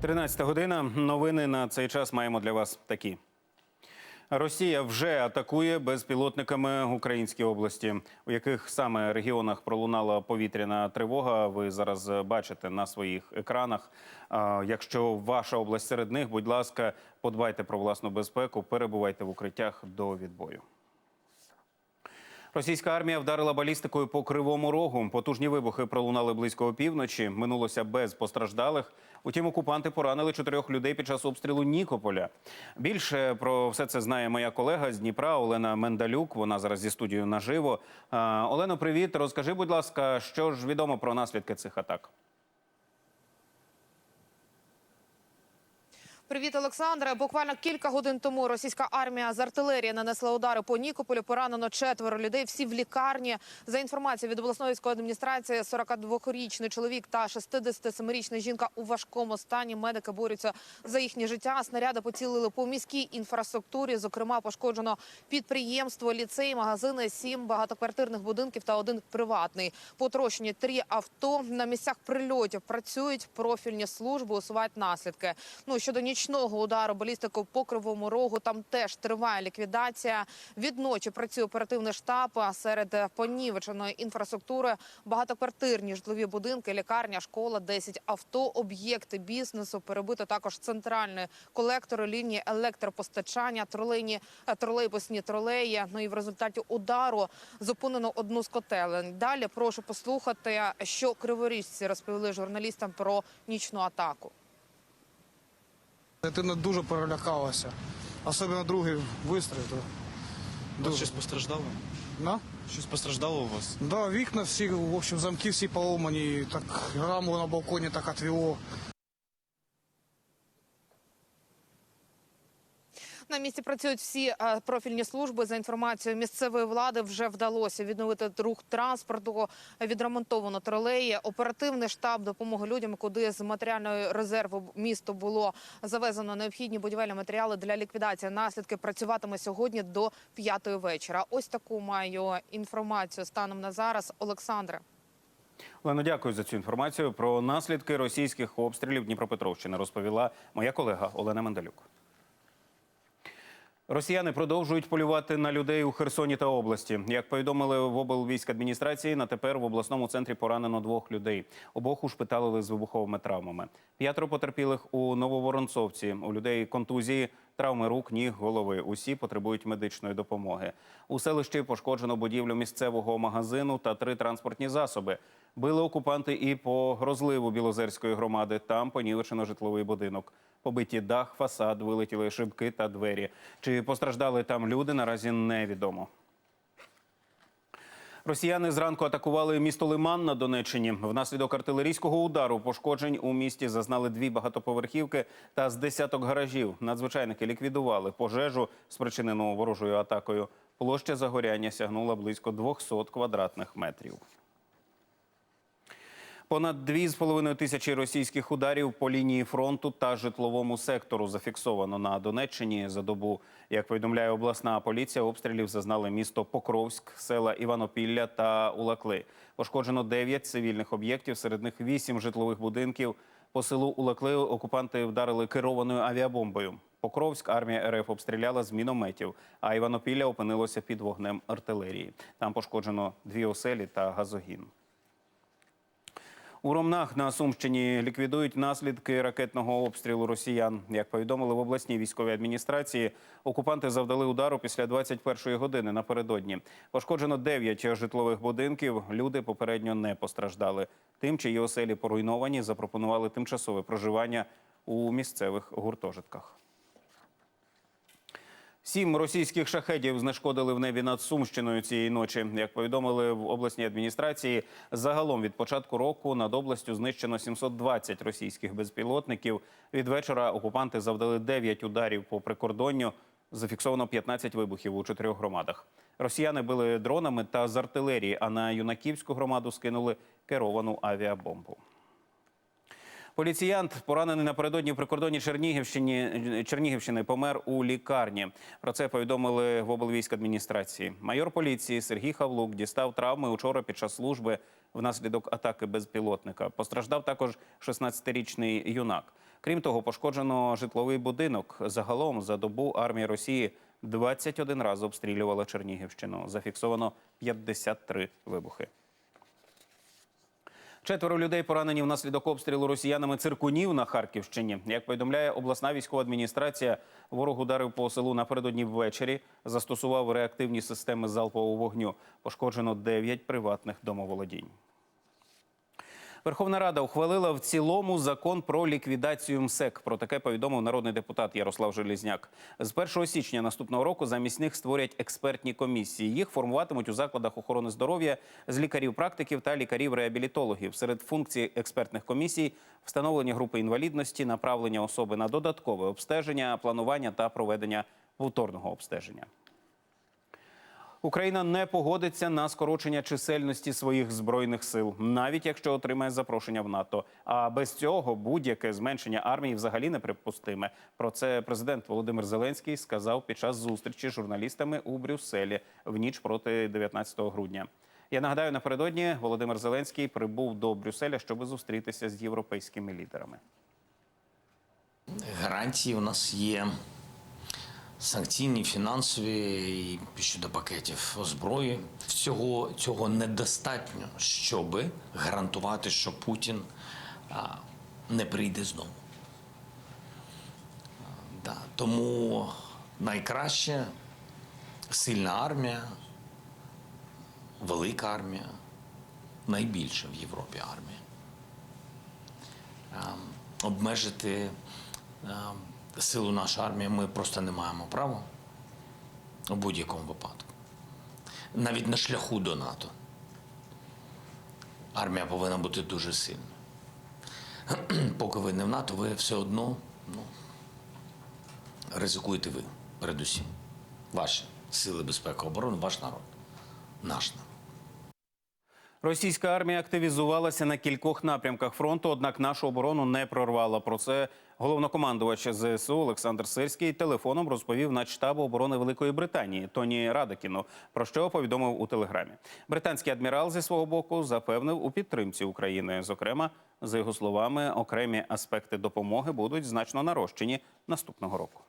13 година. Новини на цей час маємо для вас такі. Росія вже атакує безпілотниками українські області, у яких саме регіонах пролунала повітряна тривога. Ви зараз бачите на своїх екранах. Якщо ваша область серед них, будь ласка, подбайте про власну безпеку, перебувайте в укриттях до відбою. Російська армія вдарила балістикою по кривому рогу. Потужні вибухи пролунали близько опівночі. Минулося без постраждалих. Утім, окупанти поранили чотирьох людей під час обстрілу Нікополя. Більше про все це знає моя колега з Дніпра Олена Мендалюк. Вона зараз зі студією наживо. Олено, привіт. Розкажи, будь ласка, що ж відомо про наслідки цих атак? Привіт, Олександре. Буквально кілька годин тому російська армія з артилерії нанесла удари по Нікополю. Поранено четверо людей. Всі в лікарні. За інформацією від обласної військової адміністрації, 42-річний чоловік та 67-річна жінка у важкому стані. Медики борються за їхнє життя. Снаряди поцілили по міській інфраструктурі. Зокрема, пошкоджено підприємство, ліцей, магазини, сім багатоквартирних будинків та один приватний. Потрощені три авто на місцях прильотів. Працюють профільні служби, усувають наслідки. Ну щодо нічного удару балістику по кривому рогу, там теж триває ліквідація. Відночі працює оперативний штаб. А серед понівеченої інфраструктури багатоквартирні житлові будинки, лікарня, школа, 10 авто, об'єкти бізнесу. Перебито також центральні колектори, лінії електропостачання, тролейні е, тролейбусні тролеї. Ну і в результаті удару зупинено одну з котелень. Далі прошу послухати, що криворіжці розповіли журналістам про нічну атаку. Дитина дуже перелякалася. Особливо другий вистріл. Дуже. щось постраждало? На? Щось постраждало у вас? Да, вікна всі, в общем, замки всі поломані, так раму на балконі так отвело. На місці працюють всі е, профільні служби. За інформацією місцевої влади вже вдалося відновити рух транспорту, відремонтовано тролеї. Оперативний штаб допомоги людям, куди з матеріальної резерву місту було завезено необхідні будівельні матеріали для ліквідації наслідки. Працюватиме сьогодні до п'ятої вечора. Ось таку маю інформацію станом на зараз. Олександре. Олено, дякую за цю інформацію. Про наслідки російських обстрілів Дніпропетровщини розповіла моя колега Олена Мендалюк. Росіяни продовжують полювати на людей у Херсоні та області. Як повідомили в облвійськадміністрації, на тепер в обласному центрі поранено двох людей. Обох ушпиталили з вибуховими травмами. П'ятеро потерпілих у Нововоронцовці. У людей контузії, травми рук, ніг, голови. Усі потребують медичної допомоги. У селищі пошкоджено будівлю місцевого магазину та три транспортні засоби. Били окупанти і по розливу Білозерської громади. Там понівечено житловий будинок. Побиті дах, фасад, вилетіли шибки та двері. Чи постраждали там люди, наразі невідомо. Росіяни зранку атакували місто Лиман на Донеччині. Внаслідок артилерійського удару пошкоджень у місті зазнали дві багатоповерхівки та з десяток гаражів. Надзвичайники ліквідували пожежу, спричинену ворожою атакою. Площа загоряння сягнула близько 200 квадратних метрів. Понад 2,5 тисячі російських ударів по лінії фронту та житловому сектору зафіксовано на Донеччині за добу. Як повідомляє обласна поліція, обстрілів зазнали місто Покровськ, села Іванопілля та Улакли. Пошкоджено 9 цивільних об'єктів, серед них 8 житлових будинків. По селу Улакли окупанти вдарили керованою авіабомбою. Покровськ армія РФ обстріляла з мінометів, а Іванопілля опинилося під вогнем артилерії. Там пошкоджено дві оселі та газогін. У Ромнах на Сумщині ліквідують наслідки ракетного обстрілу росіян. Як повідомили в обласній військовій адміністрації, окупанти завдали удару після 21-ї години напередодні. Пошкоджено 9 житлових будинків. Люди попередньо не постраждали. Тим, чиї оселі поруйновані, запропонували тимчасове проживання у місцевих гуртожитках. Сім російських шахедів знешкодили в небі над Сумщиною цієї ночі. Як повідомили в обласній адміністрації, загалом від початку року над областю знищено 720 російських безпілотників. Від вечора окупанти завдали 9 ударів по прикордонню. Зафіксовано 15 вибухів у чотирьох громадах. Росіяни били дронами та з артилерії, а на юнаківську громаду скинули керовану авіабомбу. Поліціянт, поранений напередодні в прикордонні Чернігівщині, Чернігівщини, помер у лікарні. Про це повідомили в облвійськадміністрації. Майор поліції Сергій Хавлук дістав травми учора під час служби внаслідок атаки безпілотника. Постраждав також 16-річний юнак. Крім того, пошкоджено житловий будинок. Загалом за добу армія Росії 21 раз обстрілювала Чернігівщину. Зафіксовано 53 вибухи. Четверо людей поранені внаслідок обстрілу росіянами циркунів на Харківщині. Як повідомляє обласна військова адміністрація, ворог ударив по селу напередодні ввечері, застосував реактивні системи залпового вогню. Пошкоджено 9 приватних домоволодінь. Верховна Рада ухвалила в цілому закон про ліквідацію МСЕК. Про таке повідомив народний депутат Ярослав Желізняк. З 1 січня наступного року замість них створять експертні комісії. Їх формуватимуть у закладах охорони здоров'я з лікарів-практиків та лікарів-реабілітологів. Серед функцій експертних комісій встановлення групи інвалідності, направлення особи на додаткове обстеження, планування та проведення повторного обстеження. Україна не погодиться на скорочення чисельності своїх збройних сил, навіть якщо отримає запрошення в НАТО. А без цього будь-яке зменшення армії взагалі неприпустиме. Про це президент Володимир Зеленський сказав під час зустрічі з журналістами у Брюсселі в ніч проти 19 грудня. Я нагадаю, напередодні Володимир Зеленський прибув до Брюсселя, щоб зустрітися з європейськими лідерами. гарантії у нас є санкційні, фінансові і щодо пакетів зброї. Всього цього недостатньо, щоб гарантувати, що Путін не прийде знову. Да. Тому найкраще сильна армія, велика армія, найбільша в Європі армія ем, обмежити ем, силу нашої армії ми просто не маємо права у будь-якому випадку. Навіть на шляху до НАТО. Армія повинна бути дуже сильною. Поки ви не в НАТО, ви все одно ну, ризикуєте ви, передусім. Ваші сили безпеки оборони, ваш народ, наш народ. Російська армія активізувалася на кількох напрямках фронту, однак нашу оборону не прорвала. Про це головнокомандувач ЗСУ Олександр Сирський телефоном розповів на штабу оборони Великої Британії Тоні Радекіну, про що повідомив у телеграмі. Британський адмірал зі свого боку запевнив у підтримці України. Зокрема, за його словами, окремі аспекти допомоги будуть значно нарощені наступного року.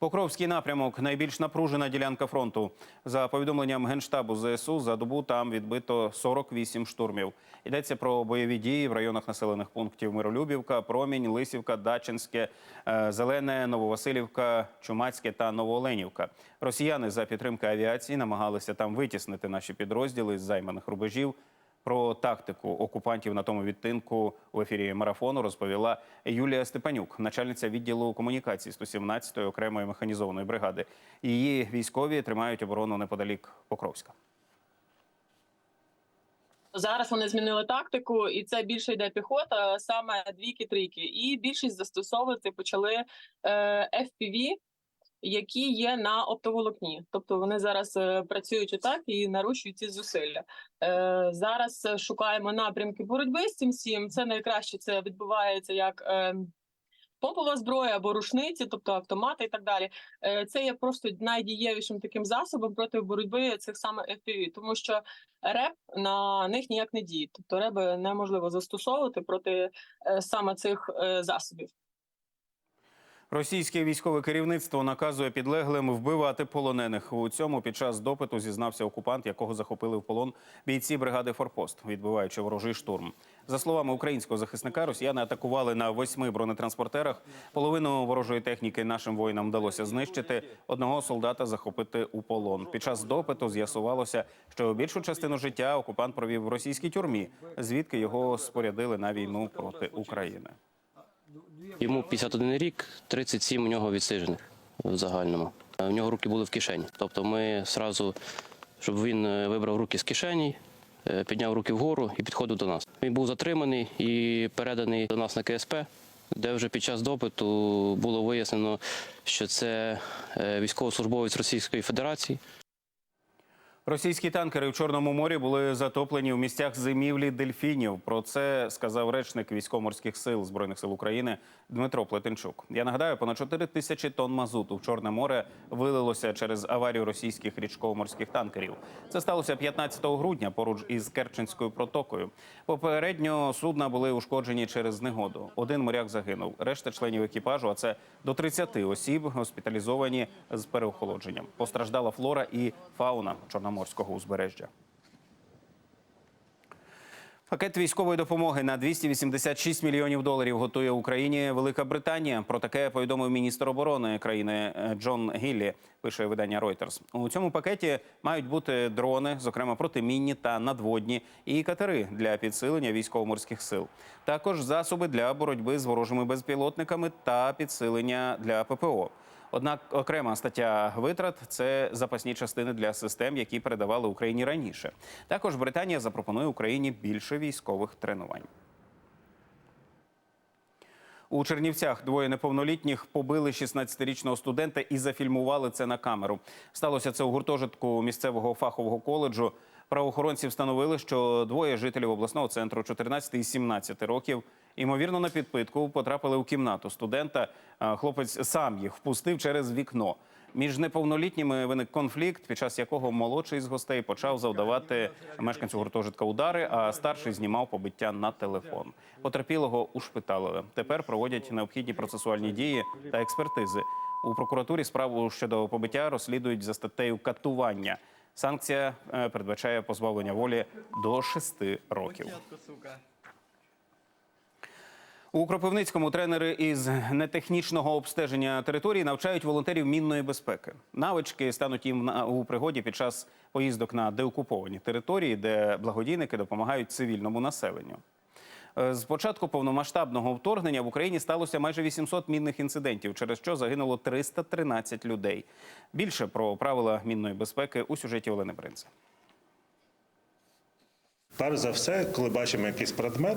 Покровський напрямок найбільш напружена ділянка фронту. За повідомленням генштабу ЗСУ, за добу там відбито 48 штурмів. Йдеться про бойові дії в районах населених пунктів Миролюбівка, Промінь, Лисівка, Дачинське, е, Зелене, Нововасилівка, Чумацьке та Новооленівка. Росіяни за підтримки авіації намагалися там витіснити наші підрозділи з займаних рубежів. Про тактику окупантів на тому відтинку в ефірі марафону розповіла Юлія Степанюк, начальниця відділу комунікації 117-ї окремої механізованої бригади. Її військові тримають оборону неподалік Покровська. Зараз вони змінили тактику, і це більше йде піхота, саме двійки-трійки. І більшість застосовувати почали е, FPV, які є на оптоволокні. Тобто вони зараз е, працюють отак і нарощують ці зусилля. Е, зараз е, шукаємо напрямки боротьби з цим всім. Це найкраще це відбувається як. Помпова зброя або рушниці, тобто автомати і так далі, це є просто найдієвішим таким засобом проти боротьби цих саме FPV, тому що реп на них ніяк не діє. Тобто реби неможливо застосовувати проти саме цих засобів. Російське військове керівництво наказує підлеглим вбивати полонених. У цьому під час допиту зізнався окупант, якого захопили в полон бійці бригади Форпост, відбиваючи ворожий штурм. За словами українського захисника, росіяни атакували на восьми бронетранспортерах. Половину ворожої техніки нашим воїнам вдалося знищити. Одного солдата захопити у полон. Під час допиту з'ясувалося, що більшу частину життя окупант провів в російській тюрмі, звідки його спорядили на війну проти України. Йому 51 рік, 37 у нього відсиджених в загальному. У нього руки були в кишені. Тобто ми одразу, щоб він е, вибрав руки з кишені, е, підняв руки вгору і підходив до нас. Він був затриманий і переданий до нас на КСП, де вже під час допиту було вияснено, що це е, військовослужбовець Російської Федерації, Російські танкери в Чорному морі були затоплені в місцях зимівлі дельфінів. Про це сказав речник військово-морських сил збройних сил України Дмитро Плетенчук. Я нагадаю, понад 4 тисячі тонн мазуту в Чорне море вилилося через аварію російських річково-морських танкерів. Це сталося 15 грудня поруч із Керченською протокою. Попередньо судна були ушкоджені через негоду. Один моряк загинув. Решта членів екіпажу, а це до 30 осіб, госпіталізовані з переохолодженням. Постраждала флора і фауна Чорноморського узбережжя. Пакет військової допомоги на 286 мільйонів доларів готує Україні Велика Британія. Про таке повідомив міністр оборони країни е, Джон Гіллі. Пише видання Reuters. У цьому пакеті мають бути дрони, зокрема протимінні та надводні, і катери для підсилення військово-морських сил. Також засоби для боротьби з ворожими безпілотниками та підсилення для ППО. Однак окрема стаття витрат це запасні частини для систем, які передавали Україні раніше. Також Британія запропонує Україні більше військових тренувань. У Чернівцях двоє неповнолітніх побили 16-річного студента і зафільмували це на камеру. Сталося це у гуртожитку місцевого фахового коледжу. Правоохоронці встановили, що двоє жителів обласного центру 14 і 17 років, ймовірно, на підпитку потрапили у кімнату студента. Хлопець сам їх впустив через вікно. Між неповнолітніми виник конфлікт, під час якого молодший з гостей почав завдавати мешканцю гуртожитка удари, а старший знімав побиття на телефон. Потерпілого ушпиталили. Тепер проводять необхідні процесуальні дії та експертизи. У прокуратурі справу щодо побиття розслідують за статтею катування. Санкція е, передбачає позбавлення волі до шести років. У Кропивницькому тренери із нетехнічного обстеження території навчають волонтерів мінної безпеки. Навички стануть їм у пригоді під час поїздок на деокуповані території, де благодійники допомагають цивільному населенню. Е, З початку повномасштабного вторгнення в Україні сталося майже 800 мінних інцидентів, через що загинуло 313 людей. Більше про правила мінної безпеки у сюжеті Олени Бринце. Перш за все, коли бачимо якийсь предмет,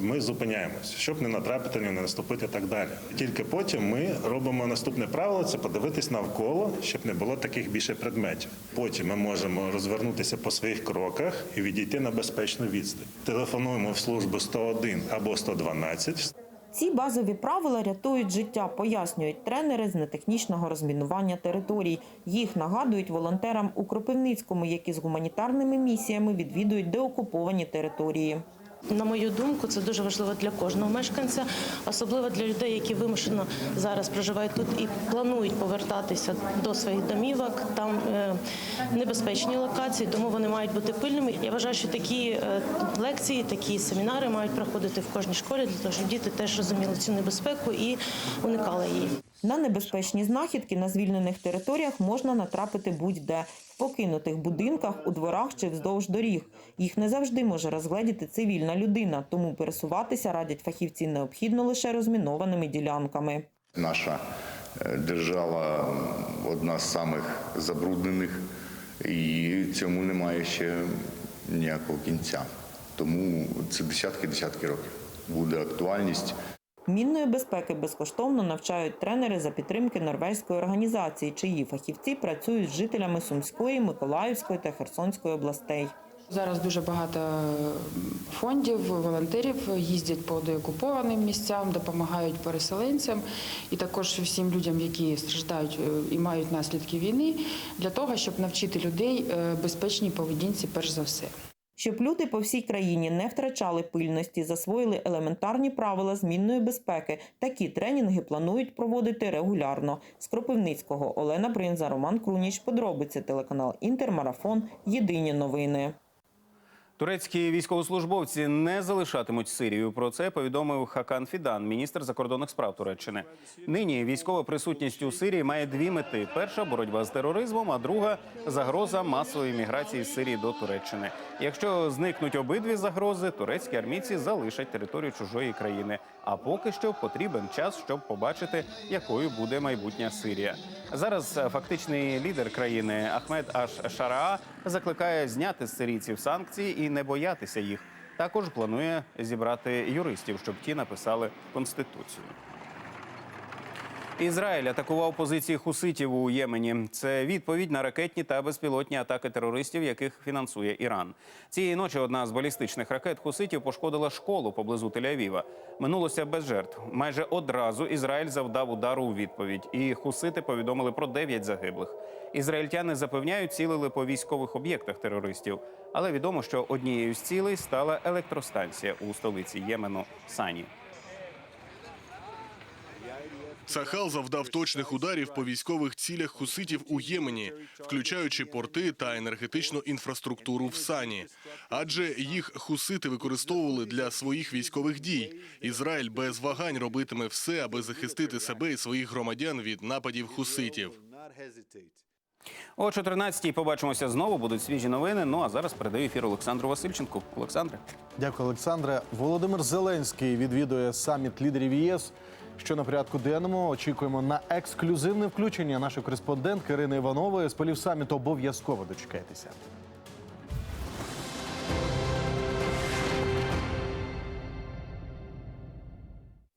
ми зупиняємося, щоб не натрапити, не наступити і так далі. Тільки потім ми робимо наступне правило це подивитись навколо, щоб не було таких більше предметів. Потім ми можемо розвернутися по своїх кроках і відійти на безпечну відстань. Телефонуємо в службу 101 або 112. Ці базові правила рятують життя, пояснюють тренери з нетехнічного розмінування територій. Їх нагадують волонтерам у Кропивницькому, які з гуманітарними місіями відвідують деокуповані території. На мою думку, це дуже важливо для кожного мешканця, особливо для людей, які вимушено зараз проживають тут і планують повертатися до своїх домівок. Там е, небезпечні локації, тому вони мають бути пильними. Я вважаю, що такі е, лекції, такі семінари мають проходити в кожній школі для того, щоб діти теж розуміли цю небезпеку і уникали її. На небезпечні знахідки на звільнених територіях можна натрапити будь-де в покинутих будинках, у дворах чи вздовж доріг. Їх не завжди може розгледіти цивільна людина, тому пересуватися радять фахівці необхідно лише розмінованими ділянками. Наша е, держава одна з самих забруднених, і цьому немає ще ніякого кінця. Тому це десятки-десятки років буде актуальність. Мінної безпеки безкоштовно навчають тренери за підтримки норвезької організації, чиї фахівці працюють з жителями Сумської, Миколаївської та Херсонської областей. Зараз дуже багато фондів, волонтерів їздять по деокупованим місцям, допомагають переселенцям і також всім людям, які страждають е, і мають наслідки війни, для того, щоб навчити людей е, безпечній поведінці, перш за все. Щоб люди по всій країні не втрачали пильності, засвоїли елементарні правила змінної безпеки. Такі тренінги планують проводити регулярно. З Кропивницького Олена Бринза, Роман Круніч. Подробиці телеканал Інтермарафон. Єдині новини. Турецькі військовослужбовці не залишатимуть Сирію. Про це повідомив Хакан Фідан, міністр закордонних справ Туреччини. Нині військова присутність у Сирії має дві мети: перша боротьба з тероризмом, а друга загроза масової міграції з Сирії до Туреччини. Якщо зникнуть обидві загрози, турецькі армійці залишать територію чужої країни. А поки що потрібен час, щоб побачити, якою буде майбутня Сирія. Зараз фактичний лідер країни Ахмед Аш Шараа закликає зняти з сирійців санкції і не боятися їх. Також планує зібрати юристів, щоб ті написали конституцію. Ізраїль атакував позиції хуситів у Ємені. Це відповідь на ракетні та безпілотні атаки терористів, яких фінансує Іран. Цієї ночі одна з балістичних ракет хуситів пошкодила школу поблизу Тель-Авіва. Минулося без жертв. Майже одразу Ізраїль завдав удару у відповідь, і хусити повідомили про 9 загиблих. Ізраїльтяни запевняють, цілили по військових об'єктах терористів. Але відомо, що однією з цілей стала електростанція у столиці Ємену Сані. Сахал завдав точних ударів по військових цілях хуситів у Ємені, включаючи порти та енергетичну інфраструктуру в Сані. Адже їх хусити використовували для своїх військових дій. Ізраїль без вагань робитиме все, аби захистити себе і своїх громадян від нападів хуситів. О 14-й побачимося знову. Будуть свіжі новини. Ну а зараз передаю ефір Олександру Васильченку. Олександре. Дякую, Олександре. Володимир Зеленський відвідує саміт лідерів ЄС. Що на порядку денному очікуємо на ексклюзивне включення нашої кореспондентки Ірини Іванової з полів саміту. Обов'язково дочекайтеся.